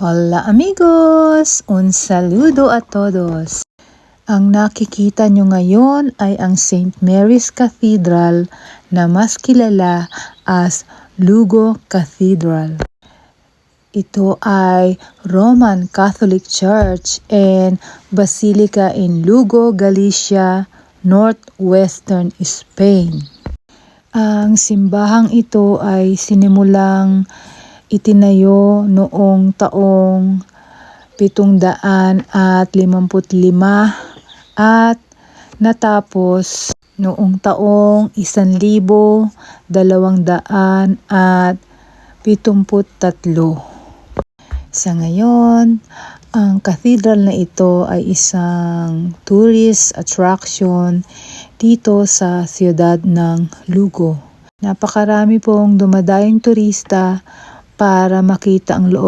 Hola amigos! Un saludo a todos! Ang nakikita nyo ngayon ay ang St. Mary's Cathedral na mas kilala as Lugo Cathedral. Ito ay Roman Catholic Church and Basilica in Lugo, Galicia, Northwestern Spain. Ang simbahang ito ay sinimulang itinayo noong taong 755 at natapos noong taong 1273. Sa ngayon, ang cathedral na ito ay isang tourist attraction dito sa siyudad ng Lugo. Napakarami pong dumadayong turista para makita ang loob